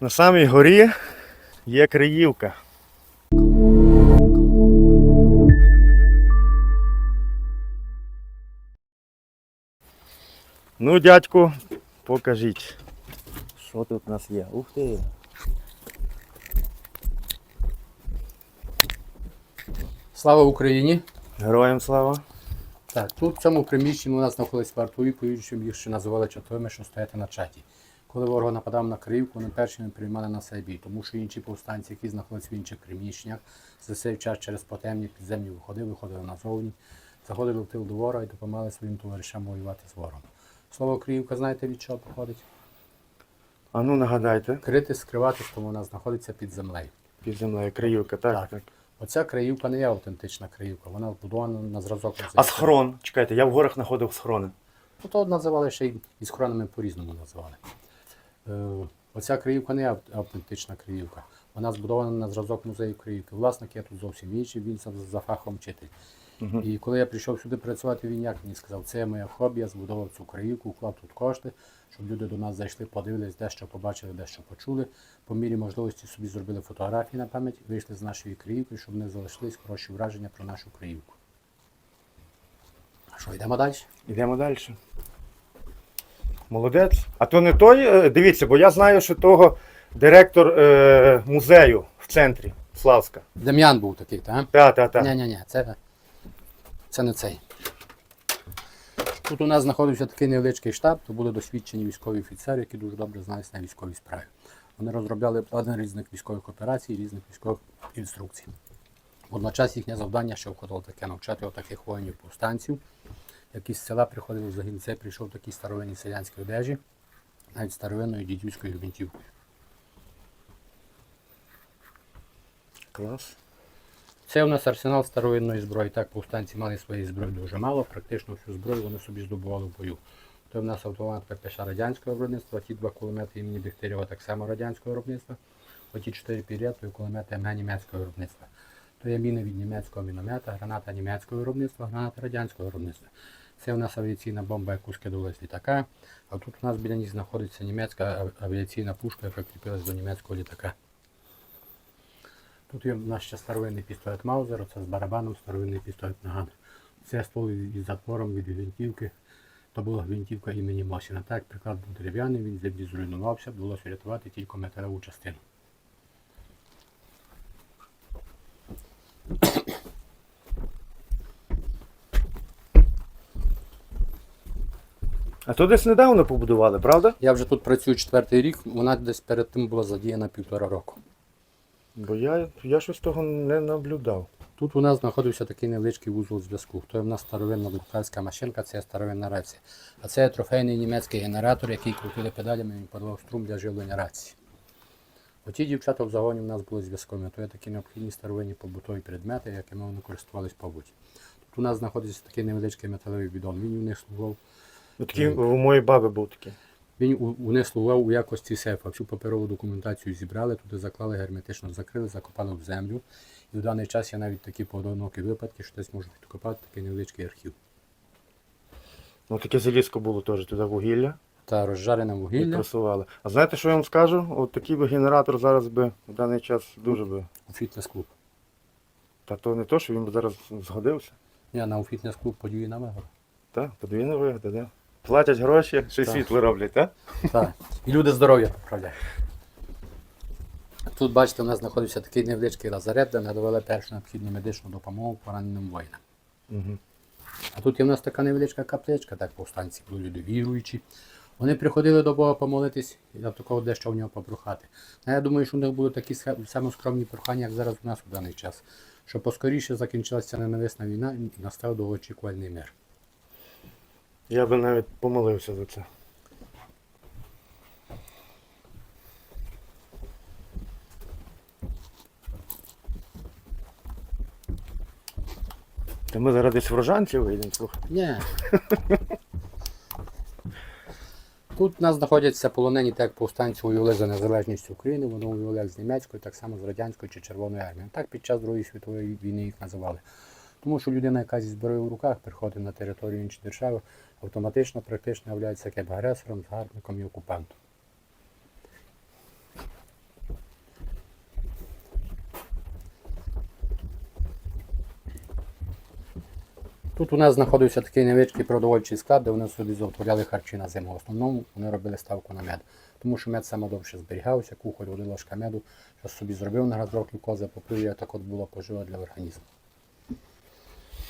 На самій горі є Криївка. Ну, дядьку, покажіть, що тут у нас є. Ух ти. Слава Україні! Героям слава. Так, тут в цьому приміщенні у нас знаходились вартові, поючим їх ще називали чатовими, що стояти на чаті. Коли ворог нападав на Криївку, вони першими приймали на себе бій, тому що інші повстанці, які знаходились в інших приміщеннях, за цей час через потемні підземні виходи, виходили назовні, заходили в тил до ворога і допомагали своїм товаришам воювати з ворогом. Слово Криївка, знаєте від чого походить? А ну нагадайте, Крити, скриватись, тому вона знаходиться під землею. під землею Криївка, так, так. Так. Оця Криївка не є автентична Криївка, вона збудована на зразок. А схрон? Чекайте, я в горах знаходив схрони. Ну, то називали ще й і з хронами по-різному називали. Е, оця криївка не автентична криївка. Вона збудована на зразок музею Криївки. Власник я тут зовсім інший, він за, за фахом вчитель. Мгм. І коли я прийшов сюди працювати, він як мені сказав, це моє хобі, я збудував цю криївку, вклав тут кошти, щоб люди до нас зайшли, подивились, дещо побачили, дещо почули. По мірі можливості собі зробили фотографії на пам'ять, вийшли з нашої криївки, щоб не залишились хороші враження про нашу криївку. А що, йдемо далі? Йдемо далі. Молодець. А то не той, е, дивіться, бо я знаю, що того директор е, музею в центрі Славська. Дем'ян був такий, так? Так, так, так. Ні, ні, ні, це, це не цей. Тут у нас знаходився такий невеличкий штаб, то були досвідчені військові офіцери, які дуже добре знають на військовій справі. Вони розробляли плани різних військових операцій, різних військових інструкцій. Водночас їхнє завдання ще входило таке навчати отаких воїнів повстанців, які з села приходили в загін. Це прийшов такі старовинні селянські одежі, навіть старовинною дідівською гвинтівкою. Клас. Це у нас арсенал старовинної зброї. Так, повстанці мали своєї зброї дуже мало, практично всю зброю вони собі здобували в бою. То в нас автомат ППШ радянського виробництва, ті два кулемети імені Дегтярєва так само радянського виробництва, оті чотири пір'я, то є кулемети МГ німецького виробництва. То є міни від німецького міномета, граната німецького виробництва, граната радянського виробництва. Це у нас авіаційна бомба, яку скидували з літака, а тут у нас біля них знаходиться німецька авіаційна пушка, яка кріпилась до німецького літака. Тут є в нас ще старовинний пістолет Маузер, це з барабаном старовинний пістолет Наган. Це ствол із затвором від гвинтівки. То була гвинтівка імені Мосіна. Так, приклад був дерев'яний, він зруйнувався, вдалося врятувати тільки металеву частину. А то десь недавно побудували, правда? Я вже тут працюю четвертий рік, вона десь перед тим була задіяна півтора року. Бо я, я щось того не наблюдав. Тут у нас знаходився такий невеличкий вузол зв'язку. То є в нас старовинна друкарська машинка, це старовинна рація. А це трофейний німецький генератор, який крутили педалями, він подавав струм для живлення рації. Оті дівчата в загоні в нас були зв'язковими, то є такі необхідні старовинні побутові предмети, якими вони користувались побуті. Тут у нас знаходиться такий невеличкий металевий бідон. Він у них слугував, Ну, Такий, у моєї баби був такий. він у, у якості сейфа. Всю паперову документацію зібрали, туди заклали герметично, закрили, закопали в землю. І в даний час є навіть такі поодинокі випадки, що десь можуть відкопати такий невеличкий архів. Ну таке залізко було теж туди вугілля Та розжарене вугілля просували. А знаєте, що я вам скажу? От такий би генератор зараз би в даний час дуже би. у фітнес-клуб. Та то не то, що він би зараз згодився. Я на у фітнес-клуб подію на вигору. Так, подвійна вигода, да. Платять гроші, ще й Так. світло роблять, так? Так. І люди здоров'я поправляють. Тут, бачите, у нас знаходився такий невеличкий лазарет, де надавали першу необхідну медичну допомогу пораненим воїнам. Угу. А тут є в нас така невеличка капличка, так повстанці були люди віруючі. Вони приходили до Бога помолитись і до такого дещо в нього попрохати. А я думаю, що у них були такі схе- саме скромні прохання, як зараз у нас у даний час. Щоб поскоріше закінчилася ненависна війна і настав довгоочікувальний мир. Я би навіть помолився за це. Та ми зараз десь в Рожанці вийдемо, слухай. Ні. Тут у нас знаходяться полонені так як повстанці воювали за незалежність України, вони воювали з німецькою, так само з радянською чи Червоною армією. Так під час Другої світової війни їх називали. Тому що людина, яка зі зброєю в руках приходить на територію іншої держави, автоматично практично являється кебагресором, згарбником і окупантом. Тут у нас знаходився такий невеличкий продовольчий склад, де вони сюди заготовляли харчі на зиму. В основному вони робили ставку на мед. Тому що мед саме довше зберігався, кухоль, води ложка меду, що собі зробив на газрок глюкоза, попив, як так от було поживо для організму.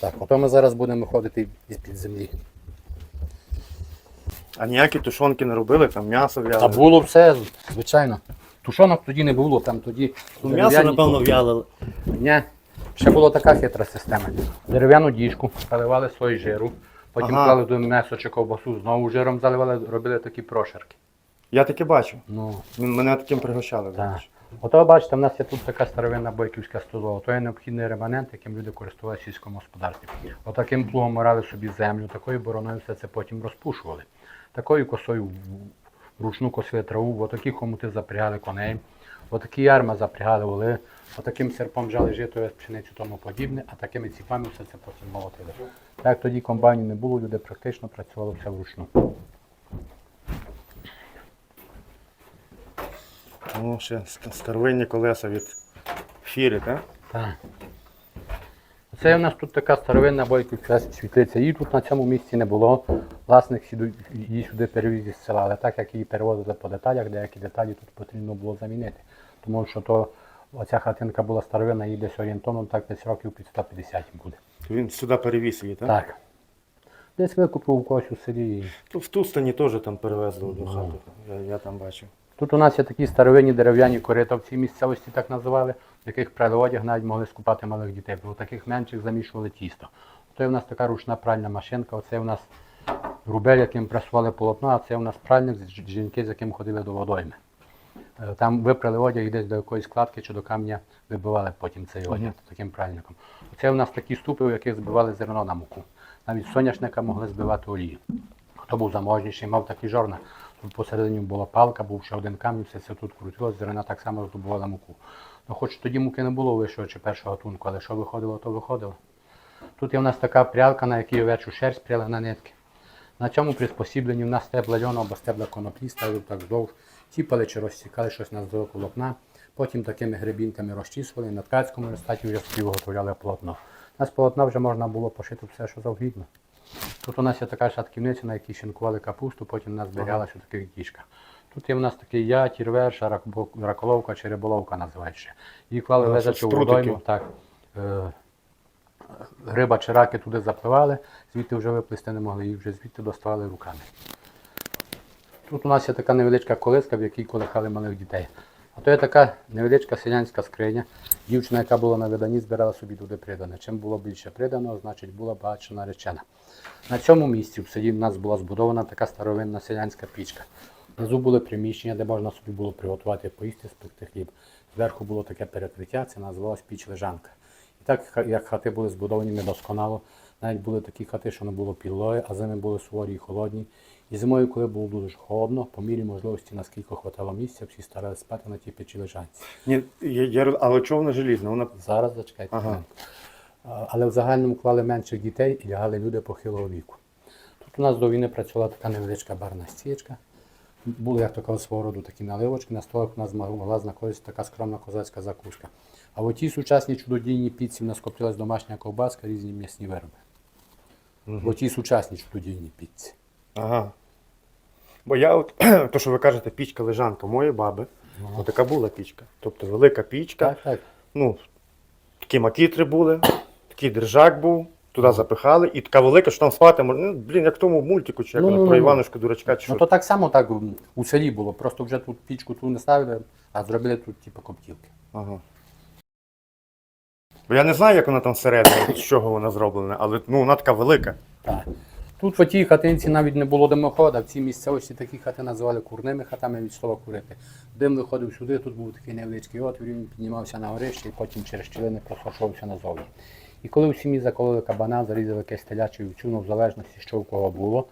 Так, ото ми зараз будемо виходити із-під землі. А ніякі тушонки не робили, там м'ясо Та в'яли. було все, звичайно. Тушонок тоді не було, там тоді. Ну, М'ясо, дерев'яні напевно, в'ялили. Ні. Ще була така хитра система. Дерев'яну діжку, заливали слой жиру, потім Ага. клали до м'ясо чи ковбасу, знову жиром заливали, робили такі прошарки. Я таке бачу. Ну, М- Мене таким пригощали. так. Ото бачите, в нас є тут така старовинна бойківська столова. То є необхідний реманент, яким люди користувалися сільському господарстві. Отаким плугом орали собі землю, такою бороною все це потім розпушували. Такою косою вручну косили траву, отакі хомути запрягали коней, отакі ярма запрягали воли, отаким серпом жали жито, пшеницю тому подібне, а такими ціпами все це потім молотили. Так тоді комбайнів не було, люди практично працювали все вручну. Ну, ще старовинні колеса від фіри, так? Так. Це у нас тут така старовинна бойківська світлиця. Її тут на цьому місці не було. Власник її сюди перевіз із села, але так як її перевозили по деталях, деякі деталі тут потрібно було замінити. Тому що то оця хатинка була старовинна, їй десь орієнтовно так десь років під 150 буде. Він сюди перевіз її, так? Так. Десь викупив у когось у селі. в Тустані теж там перевезли одну хату. Я, я там бачив. Тут у нас є такі старовинні дерев'яні корита в цій місцевості так називали, в яких прали одяг навіть могли скупати малих дітей. Бо в таких менших замішували тісто. Це у нас така ручна пральна машинка, оце у нас рубель, яким пресували полотно, а це у нас пральник з жінки, з яким ходили до водойми. Е, Там випрали одяг і десь до якоїсь складки чи до камня вибивали потім цей одяг таким пральником. Оце у нас такі ступи, у яких збивали зерно на муку. Навіть соняшника могли збивати олію. Хто був заможніший, мав такі жорна. Тут посередині була палка, був ще один камінь, все це тут крутилось, зерна так само здобувала муку. Ну, хоч тоді муки не було вищого чи першого гатунку, але що виходило, то виходило. Тут є у нас така прялка, на якій овечу шерсть пряли на нитки. На цьому приспосібленні в нас стебла льону або стебла коноплі ставили так вздовж, тіпали чи розсікали щось на здоровку волокна, потім такими гребінками розчісували, на ткацькому розстаті вже собі виготовляли полотно. У нас полотна вже можна було пошити все, що завгідно. Тут у нас є така шатківниця, на якій шинкували капусту, потім у нас зберігалася у таких діжках. Тут є у нас такий ятір, верша, раколовка чи риболовка називають ще. Її клали Ну, лежачи у водойму, так. Е, Гриба чи раки туди запливали, звідти вже виплисти не могли, їх вже звідти доставали руками. Тут у нас є така невеличка колиска, в якій колихали малих дітей. А то є така невеличка селянська скриня. Дівчина, яка була на виданні, збирала собі туди придане. Чим було більше придано, значить була багатша наречена. На цьому місці в селі в нас була збудована така старовинна селянська пічка. Внизу були приміщення, де можна собі було приготувати поїсти, спекти хліб. Зверху було таке перекриття, це називалось піч лежанка. І так як хати були збудовані недосконало, навіть були такі хати, що не було підлоги, а зими були суворі і холодні. І зимою, коли було дуже холодно, по мірі можливості, наскільки хватало місця, всі старалися спати на тій печі лежанці. Ні, я, я, але чого вона желізна? Вона Зараз зачекайте. Ага. Але в загальному клали менших дітей і лягали люди похилого віку. Тут у нас до війни працювала така невеличка барна стічка. Були як такого свого роду такі наливочки, на столах у нас могла знаходитися така скромна козацька закушка. А в тій сучасній чудодійній піці в нас коптилась домашня ковбаска, різні м'ясні вироби. В тій сучасній чудодійній піці. Ага. Бо я от, то, що ви кажете, пічка лежанка моєї баби, Ага. така була пічка. Тобто велика пічка, Так, так. ну, такі макітри були, такий держак був, туди запихали, і така велика, що там спати можна. Ну, блін, як в тому мультику, чи як Ну, воно, ну, про ну, ну. Дурачка, чи що. Ну то так само так у селі було. Просто вже тут пічку ту не ставили, а зробили тут типу коптілки. Ага. Бо я не знаю, як вона там всередині, з чого вона зроблена, але ну, вона така велика. Так. Тут в тій хатинці навіть не було димохода, в цій місцевості такі хати називали курними хатами від слова курити. Дим виходив сюди, тут був такий невеличкий отвір, він піднімався на горище і потім через щілини просошувався назовні. І коли в сім'ї закололи кабана, зарізали якесь теляче вівчину, в залежності, що у кого було,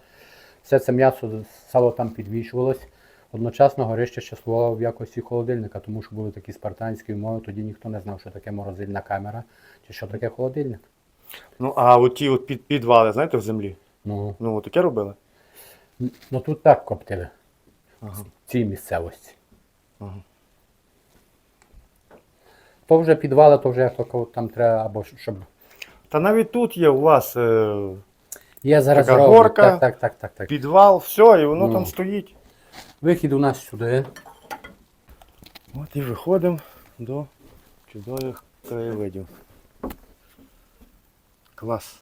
все це м'ясо, сало там підвішувалось. Одночасно горище ще слугувало в якості холодильника, тому що були такі спартанські умови, тоді ніхто не знав, що таке морозильна камера чи що таке холодильник. Ну, а от ті от під, підвали, знаєте, в землі. Ну, Ну, таке робили. ну тут так коптили. Ага. в цій місцевості. Ага. То вже підвали, то вже як то там треба, або щоб Та навіть тут є у вас е, Я зараз Така горка. Так, так, так, так, так. підвал, все, і воно Ну. там стоїть. Вихід у нас сюди. От і виходимо до чудових краєвидів. Клас.